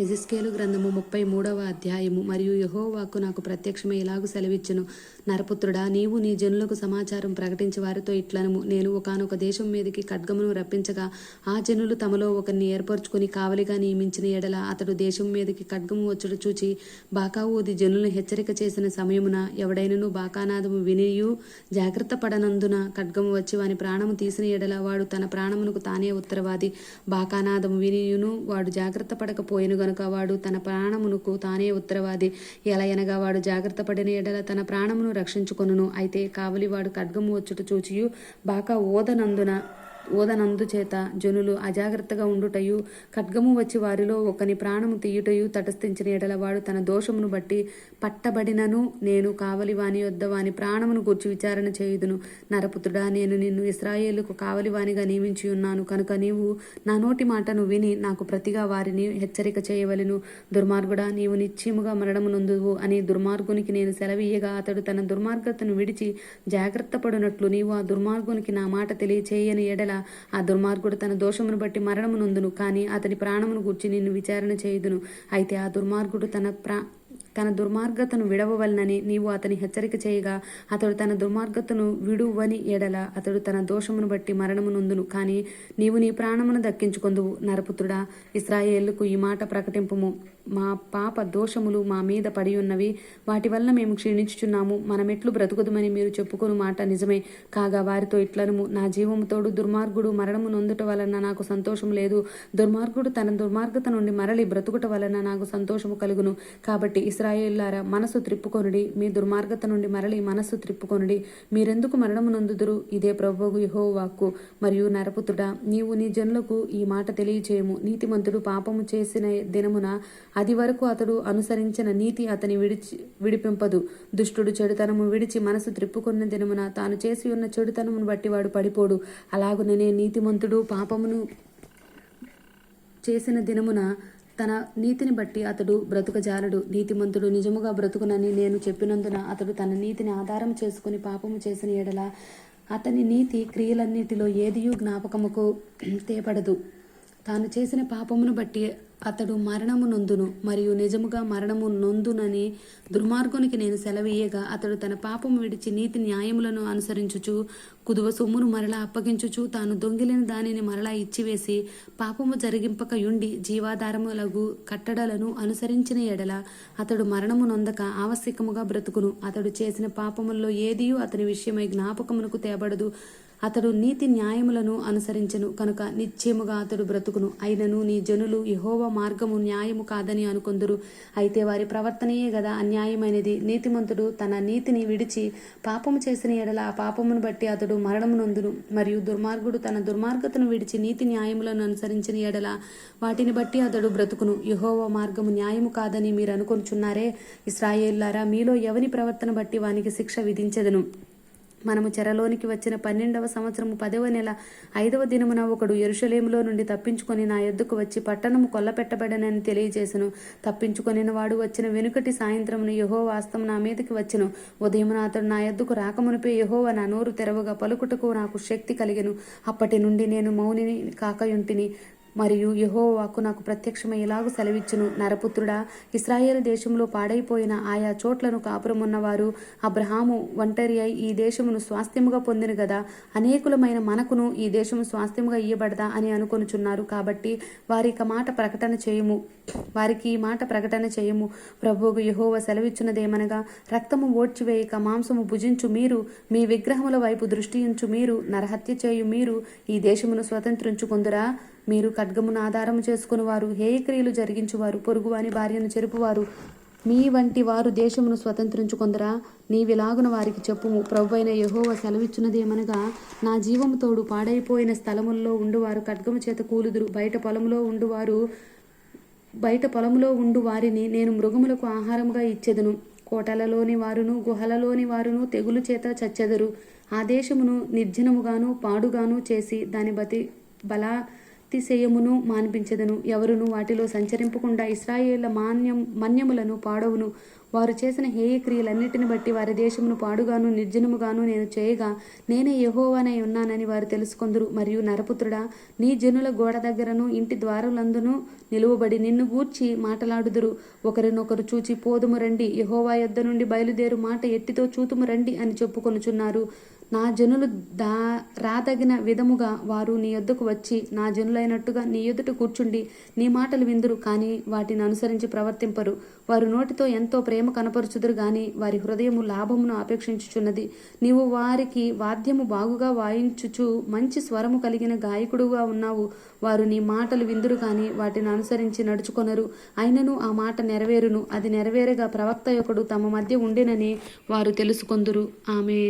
ఎజిస్కేలు గ్రంథము ముప్పై మూడవ అధ్యాయము. మరియు యహోవాకు నాకు ప్రత్యక్షమే ఇలాగు సెలవిచ్చును? నరపుత్రుడా నీవు నీ జనులకు సమాచారం ప్రకటించి వారితో ఇట్లనము. నేను ఒకానొక దేశం మీదకి ఖడ్గమును రప్పించగా ఆ జనులు తమలో ఒకరిని ఏర్పరచుకుని కావలిగా నియమించిన ఎడల అతడు దేశం మీదకి ఖడ్గము వచ్చుడు చూచి బాకా ఊది జనులను హెచ్చరిక చేసిన సమయమున ఎవడైనను బాకానాదము వినియు జాగ్రత్త పడనందున ఖడ్గము వచ్చి వాని ప్రాణము తీసిన ఎడల వాడు తన ప్రాణమునకు తానే ఉత్తరవాది. బాకానాదము వినియును వాడు జాగ్రత్త పడకపోయిన గనుక వాడు తన ప్రాణమునకు తానే ఉత్తరవాది. ఎలయనగా వాడు జాగ్రత్త పడిన ఎడల తన ప్రాణమును రక్షించుకొనును. అయితే కావలి వాడు ఖడ్గము వచ్చుట చూచియు బాకా ఓదనందున ఓదనందు చేత జనులు అజాగ్రత్తగా ఉండుటయు ఖడ్గము వచ్చి వారిలో ఒకని ప్రాణము తీయుటయు తటస్థించిన ఎడల వాడు తన దోషమును బట్టి పట్టబడినను నేను కావలి వాని యొద్ద వాని ప్రాణమును గూర్చి విచారణ చేయుదును. నరపుత్రుడా నేను నిన్ను ఇస్రాయేలుకు కావలి వానిగా నియమించి ఉన్నాను. కనుక నీవు నా నోటి మాటను విని నాకు ప్రతిగా వారిని హెచ్చరిక చేయవలెను. దుర్మార్గుడా నీవు నిశ్చయముగా మరణమునందువు అని దుర్మార్గునికి నేను సెలవీయగా అతడు తన దుర్మార్గతను విడిచి జాగ్రత్త పడునట్లు నీవు ఆ దుర్మార్గునికి నా మాట తెలియచేయని ఎడల ఆ దుర్మార్గుడు తన దోషమును బట్టి మరణము నొందును కానీ అతని ప్రాణమును గుర్చి నిన్ను విచారణ చేయుదును. అయితే ఆ దుర్మార్గుడు తన ప్రా తన దుర్మార్గతను విడవవలనని నీవు అతని హెచ్చరిక చేయగా అతడు తన దుర్మార్గతను విడువని ఎడల అతడు తన దోషమును బట్టి మరణము నొందును కానీ నీవు నీ ప్రాణమును దక్కించుకొందువు. నరపుత్రుడా ఇస్రాయేళ్ళకు ఈ మాట ప్రకటింపుము. మా పాప దోషములు మా మీద పడి ఉన్నవి వాటి వలన మేము క్షీణించుచున్నాము. మనమెట్లు బ్రతుకుదమని మీరు చెప్పుకొని మాట నిజమే. కాగా వారితో ఇట్లనుము. నా జీవముతోడు దుర్మార్గుడు మరణము నొందుట వలన నాకు సంతోషం లేదు. దుర్మార్గుడు తన దుర్మార్గత నుండి మరలి బ్రతుకుట వలన నాకు సంతోషము కలుగును. కాబట్టి ఇస్రాయేళ్ళారా మనసు త్రిప్పుకొనుడి. మీ దుర్మార్గత నుండి మరలి మనస్సు త్రిప్పుకొనుడి. మీరెందుకు మరణము నొందుదురు? ఇదే ప్రభువు యహో వాక్కు మరియు నరపుతుడా నీవు నీ జనులకు ఈ మాట తెలియచేయము. నీతిమంతుడు పాపము చేసిన దినమున అది వరకు అతడు అనుసరించిన నీతి అతని విడిచి విడిపింపదు. దుష్టుడు చెడుతనము విడిచి మనసు త్రిప్పుకున్న దినమున తాను చేసి ఉన్న చెడుతనమును బట్టి వాడు పడిపోడు. అలాగుననే నీతిమంతుడు పాపమును చేసిన దినమున తన నీతిని బట్టి అతడు బ్రతుకజాలడు. నీతిమంతుడు నిజముగా బ్రతుకునని నేను చెప్పినందున అతడు తన నీతిని ఆధారం చేసుకుని పాపము చేసిన ఎడల అతని నీతి క్రియలన్నిటిలో ఏదియూ జ్ఞాపకముకు తేపడదు. తాను చేసిన పాపమును బట్టి అతడు మరణము నొందును మరియు నిజముగా మరణము నొందునని దుర్మార్గునికి నేను సెలవీయగా అతడు తన పాపము విడిచి నీతి న్యాయములను అనుసరించుచు కుదువ సొమ్మును మరలా అప్పగించుచు తాను దొంగిలిన దానిని మరలా ఇచ్చివేసి పాపము జరిగింపక యుండి జీవాధారములగు కట్టడలను అనుసరించిన ఎడల అతడు మరణము నొందక ఆవశ్యకముగా బ్రతుకును. అతడు చేసిన పాపముల్లో ఏదియూ అతని విషయమై జ్ఞాపకమునకు తేబడదు. అతడు నీతి న్యాయములను అనుసరించను కనుక నిశ్చయముగా అతడు బ్రతుకును. అయినను నీ జనులు యహోవ మార్గము న్యాయము కాదని అనుకొందురు. అయితే వారి ప్రవర్తనయే గదా అన్యాయమైనది. నీతిమంతుడు తన నీతిని విడిచి పాపము చేసిన ఎడల ఆ పాపమును బట్టి అతడు మరణమునందును మరియు దుర్మార్గుడు తన దుర్మార్గతను విడిచి నీతి న్యాయములను అనుసరించిన ఎడల వాటిని బట్టి అతడు బ్రతుకును. యహోవ మార్గము న్యాయము కాదని మీరు అనుకొనుచున్నారే ఇస్రాయేల్లారా మీలో ఎవని ప్రవర్తన బట్టి వానికి శిక్ష విధించెదను? మనము చెరలోనికి వచ్చిన పన్నెండవ సంవత్సరము పదవ నెల ఐదవ దినమున ఒకడు ఎరుషలేములో నుండి తప్పించుకొని నా ఎద్దుకు వచ్చి పట్టణము కొల్లపెట్టబడనని తెలియజేసను. తప్పించుకొనిన వాడు వచ్చిన వెనుకటి సాయంత్రమును యహో వాస్తవం నా మీదకి వచ్చెను. ఉదయమున అతడు నా ఎద్దుకు రాకమునిపే యహోవ నా నోరు తెరవగా పలుకుటకు నాకు శక్తి కలిగెను. అప్పటి నుండి నేను మౌనిని కాకయుంటిని. మరియు యహోవాకు నాకు ప్రత్యక్షమై ఇలాగు సెలవిచ్చును? నరపుత్రుడా ఇస్రాయేల్ దేశంలో పాడైపోయిన ఆయా చోట్లను కాపురమున్నవారు అబ్రహాము ఒంటరి అయి ఈ దేశమును స్వాస్థ్యముగా పొందిన గదా? అనేకులమైన మనకును ఈ దేశము స్వాస్థ్యముగా ఇయ్యబడదా అని అనుకొనుచున్నారు కాబట్టి వారికి మాట ప్రకటన చేయము. వారికి ఈ మాట ప్రకటన చేయము. ప్రభువుకు యహోవ సెలవిచ్చినదేమనగా రక్తము ఓడ్చివేయక మాంసము భుజించు మీరు మీ విగ్రహముల వైపు దృష్టి ఉంచు మీరు నరహత్య చేయు మీరు ఈ దేశమును స్వతంత్రించుకుందురా మీరు ఖడ్గమును ఆధారము చేసుకునివారు హేయక్రియలు జరిగించువారు పొరుగువాని భార్యను చెరుపువారు. మీ వంటి వారు దేశమును స్వతంత్రించుకొందరా? నీవిలాగున వారికి చెప్పుము. ప్రభు అయిన యహోవ సెలవిచ్చినదేమనగా నా జీవము తోడు పాడైపోయిన స్థలముల్లో ఉండువారు ఖడ్గము చేత కూలుదురు. బయట పొలంలో ఉండువారు బయట పొలంలో ఉండు వారిని నేను మృగములకు ఆహారముగా ఇచ్చెదను. కోటలలోని వారును గుహలలోని వారును తెగులు చేత చచ్చెదరు. ఆ దేశమును నిర్జనముగాను పాడుగాను చేసి దాని బతి బలా అతిశయమును మాన్పించదను. ఎవరును వాటిలో సంచరింపకుండా ఇస్రాయేళ్ళ మాన్యం మన్యములను పాడవును. వారు చేసిన హేయ క్రియలన్నిటిని బట్టి వారి దేశమును పాడుగాను నిర్జనముగాను నేను చేయగా నేనే యహోవానై ఉన్నానని వారు తెలుసుకొందురు. మరియు నరపుత్రుడా నీ జనుల గోడ దగ్గరను ఇంటి ద్వారలందును నిలువబడి నిన్ను గూర్చి మాటలాడుదురు. ఒకరినొకరు చూచి పోదుము రండి యహోవా యొద్ద నుండి బయలుదేరు మాట ఎట్టితో చూతుము రండి అని చెప్పుకొనుచున్నారు. నా జనులు దా రాదగిన విధముగా వారు నీ యొద్దకు వచ్చి నా జనులైనట్టుగా నీ ఎదుట కూర్చుండి నీ మాటలు విందురు కానీ వాటిని అనుసరించి ప్రవర్తింపరు. వారు నోటితో ఎంతో ప్రేమ కనపరుచుదురు గాని వారి హృదయము లాభమును ఆపేక్షించుచున్నది నీవు వారికి వాద్యము బాగుగా వాయించుచు మంచి స్వరము కలిగిన గాయకుడుగా ఉన్నావు. వారు నీ మాటలు విందురు కానీ వాటిని అనుసరించి నడుచుకొనరు. అయినను ఆ మాట నెరవేరును. అది నెరవేరగా ప్రవక్త యొక్కడు తమ మధ్య ఉండేనని వారు తెలుసుకొందురు. ఆమె